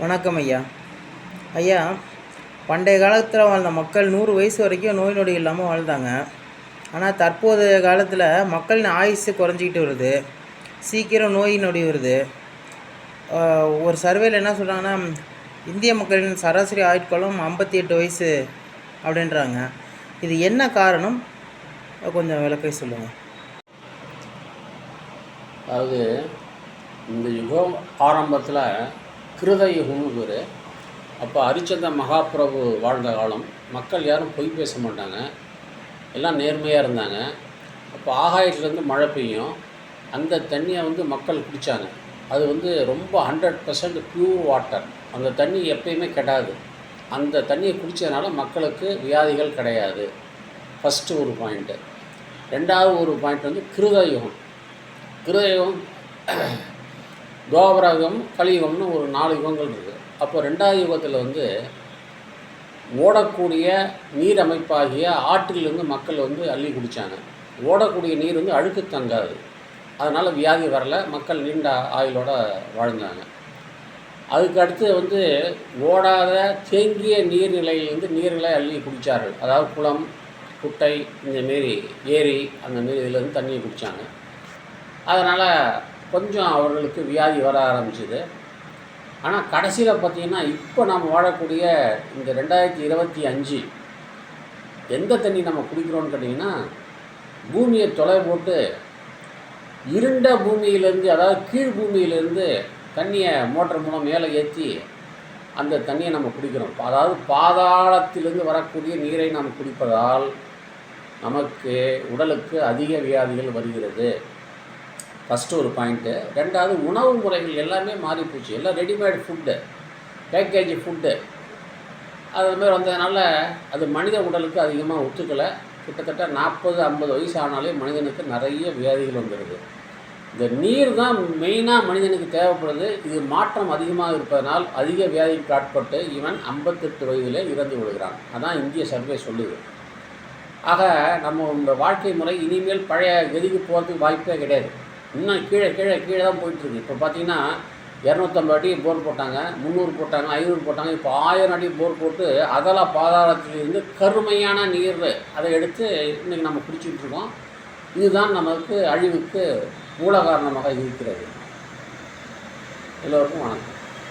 வணக்கம் ஐயா. ஐயா பண்டைய காலத்தில் வாழ்ந்த மக்கள் நூறு வயசு வரைக்கும் நோய் நொடி இல்லாமல் வாழ்ந்தாங்க. ஆனால் தற்போதைய காலத்தில் மக்களின் ஆயுசு குறைஞ்சிக்கிட்டு வருது. சீக்கிரம் நோய் நொடி வருது. ஒரு சர்வேல என்ன சொல்கிறாங்கன்னா இந்திய மக்களின் சராசரி ஆயுட்காலம் ஐம்பத்தி எட்டு வயசு அப்படின்றாங்க. இது என்ன காரணம்? கொஞ்சம் விளக்கை சொல்லுங்கள் அதாவது இந்த யுகம் ஆரம்பத்தில் கிருத யுகம்னு பேர் அப்போ ஹரிச்சந்திர மகாபிரபு வாழ்ந்த காலம். மக்கள் யாரும் பொய் பேச மாட்டாங்க. எல்லாம் நேர்மையாக இருந்தாங்க. அப்போ ஆகாயத்துலேருந்து மழை பெய்யும். அந்த தண்ணியை வந்து மக்கள் குடித்தாங்க அது வந்து ரொம்ப ஹண்ட்ரட் பர்சன்ட் ப்யூர் வாட்டர் அந்த தண்ணி எப்பயுமே கெடாது. அந்த தண்ணியை குடித்ததுனால மக்களுக்கு வியாதிகள் கிடையாது. ஃபஸ்ட்டு ஒரு பாயிண்ட்டு ரெண்டாவது ஒரு பாயிண்ட் வந்து கிருத யுகம் கிருதயுகம் துவாபராகம் கலியுகம்னு ஒரு நாலு யுகங்கள் இருக்குது அப்போ ரெண்டாவது யுகத்தில் வந்து ஓடக்கூடிய நீர் அமைப்பாகிய ஆற்றிலிருந்து மக்கள் வந்து அள்ளி குடித்தாங்க ஓடக்கூடிய நீர் வந்து அழுக்கு தங்காது. அதனால் வியாதி வரல மக்கள் நீண்ட ஆயுளோட வாழ்ந்தாங்க. அதுக்கு அடுத்து வந்து ஓடாத தேங்கிய நீர்நிலையிலேருந்து நீர்களை அள்ளி குடித்தார்கள் அதாவது குளம் குட்டை இந்தமாரி ஏரி அந்த மாரி இதுலேருந்து தண்ணியை குடித்தாங்க அதனால் கொஞ்சம் அவர்களுக்கு வியாதி வர ஆரம்பிச்சுது. ஆனால் கடைசியில் பார்த்தீங்கன்னா இப்போ நாம் வாழக்கூடிய இந்த ரெண்டாயிரத்தி இருபத்தி அஞ்சு எந்த தண்ணி நம்ம குடிக்கிறோன்னு கேட்டிங்கன்னா பூமியை தொலை போட்டு இருண்ட பூமியிலேருந்து அதாவது கீழ் பூமியிலேருந்து தண்ணியை மோட்டர் மூலம் மேலே ஏற்றி அந்த தண்ணியை நம்ம குடிக்கிறோம். அதாவது பாதாளத்திலிருந்து வரக்கூடிய நீரை நாம் குடிப்பதால் நமக்கு உடலுக்கு அதிக வியாதிகள் வருகிறது. ஃபஸ்ட்டு ஒரு பாயிண்ட்டு ரெண்டாவது உணவு முறைகள் எல்லாமே மாறி போச்சு. எல்லாம் ரெடிமேட் ஃபுட்டு பேக்கேஜ் ஃபுட்டு அது மாதிரி வந்ததுனால அது மனித உடலுக்கு அதிகமாக ஒத்துக்கலை. கிட்டத்தட்ட நாற்பது ஐம்பது வயசு ஆனாலே மனிதனுக்கு நிறைய வியாதிகள் வந்துடுது இந்த நீர் தான் மெயினாக மனிதனுக்கு தேவைப்படுது. இது மாற்றம் அதிகமாக இருப்பதனால் அதிக வியாதிக்கு ஆட்பட்டு இவன் ஐம்பத்தெட்டு வயதில் இறந்து விடுகிறான். அதான் இந்திய சர்வே சொல்லுது. ஆக நம்ம வாழ்க்கை முறை இனிமேல் பழைய கதிக்கு போகிறதுக்கு வாய்ப்பே கிடையாது. இன்னும் கீழே கீழே கீழே தான் போயிட்டுருக்கு. இப்போ பார்த்தீங்கன்னா இரநூத்தம்பது அடி போர் போட்டாங்க முந்நூறு போட்டாங்க ஐநூறு போட்டாங்க இப்போ ஆயிரம் அடி போர் போட்டு அதல பாதாளத்திலிருந்து கருமையான நீர் அதை எடுத்து இன்றைக்கி நம்ம குடிச்சிட்டு இருக்கோம். இதுதான் நமக்கு அழிவுக்கு மூல காரணமாக இருக்கிறது. எல்லோருக்கும் வணக்கம்.